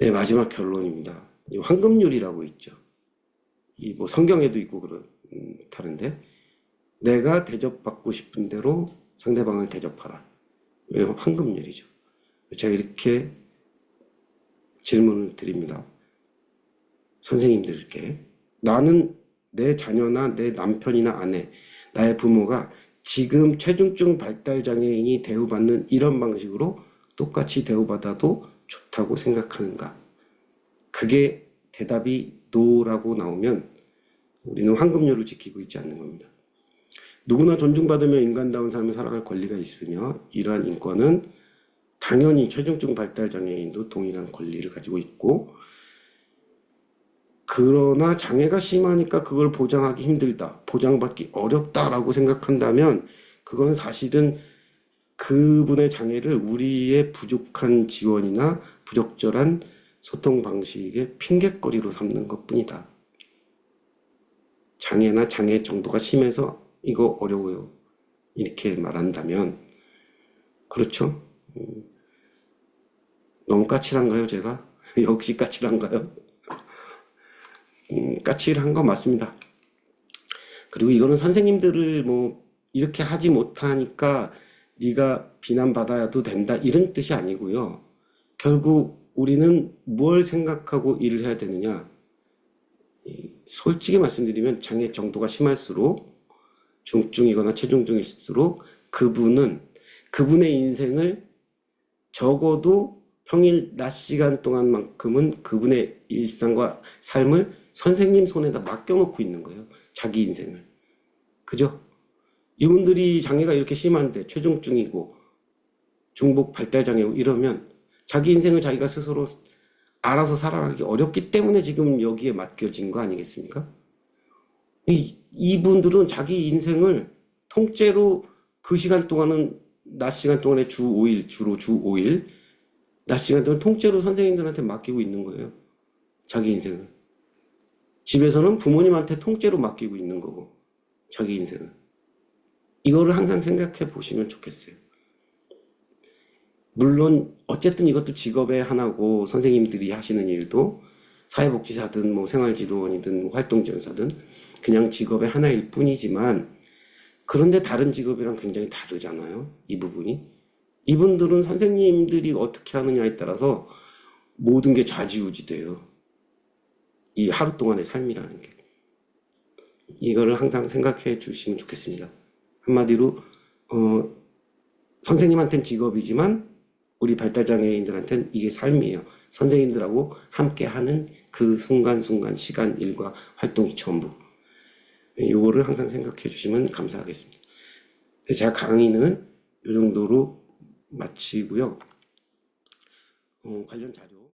네, 마지막 결론입니다. 이 황금률이라고 있죠. 이 뭐 성경에도 있고 그렇다는데 내가 대접받고 싶은 대로 상대방을 대접하라. 왜 황금률이죠. 제가 이렇게 질문을 드립니다. 선생님들께 나는 내 자녀나 내 남편이나 아내, 나의 부모가 지금 체중증 발달 장애인이 대우받는 이런 방식으로 똑같이 대우받아도 좋다고 생각하는가? 그게 대답이 노라고 나오면 우리는 황금률을 지키고 있지 않는 겁니다. 누구나 존중받으며 인간다운 삶을 살아갈 권리가 있으며 이러한 인권은 당연히 체중증 발달 장애인도 동일한 권리를 가지고 있고 그러나 장애가 심하니까 그걸 보장하기 힘들다, 보장받기 어렵다라고 생각한다면 그건 사실은 그분의 장애를 우리의 부족한 지원이나 부적절한 소통 방식의 핑곗거리로 삼는 것 뿐이다. 장애나 장애 정도가 심해서 이거 어려워요. 이렇게 말한다면, 그렇죠? 음, 너무 까칠한가요, 제가? 역시 까칠한가요? 음, 까칠한 건 맞습니다. 그리고 이거는 선생님들을 뭐 이렇게 하지 못하니까 네가 비난받아야도 된다 이런 뜻이 아니고요. 결국 우리는 뭘 생각하고 일을 해야 되느냐? 이, 솔직히 말씀드리면 장애 정도가 심할수록 중증이거나 체중증일수록 그분은 그분의 인생을 적어도 평일 낮 시간 동안만큼은 그분의 일상과 삶을 선생님 손에다 맡겨놓고 있는 거예요. 자기 인생을. 그죠? 이분들이 장애가 이렇게 심한데 체중증이고 중복 발달 장애고 이러면 자기 인생을 자기가 스스로 알아서 살아가기 어렵기 때문에 지금 여기에 맡겨진 거 아니겠습니까? 이, 이분들은 자기 인생을 통째로 그 시간 동안은 낮 시간 동안에 주 5일, 주로 주 5일, 낮 시간 동안 통째로 선생님들한테 맡기고 있는 거예요. 자기 인생을. 집에서는 부모님한테 통째로 맡기고 있는 거고, 자기 인생을. 이거를 항상 생각해 보시면 좋겠어요. 물론, 어쨌든 이것도 직업의 하나고, 선생님들이 하시는 일도 사회복지사든 뭐 생활지도원이든 뭐 활동지원사든 그냥 직업의 하나일 뿐이지만, 그런데 다른 직업이랑 굉장히 다르잖아요. 이 부분이. 이분들은 선생님들이 어떻게 하느냐에 따라서 모든 게 좌지우지 돼요. 이 하루 동안의 삶이라는 게. 이거를 항상 생각해 주시면 좋겠습니다. 한마디로, 어, 선생님한테는 직업이지만 우리 발달장애인들한테는 이게 삶이에요. 선생님들하고 함께 하는 그 순간순간 시간, 일과 활동이 전부. 요거를 항상 생각해 주시면 감사하겠습니다. 네, 제가 강의는 이 정도로 마치고요. 어, 관련 자료.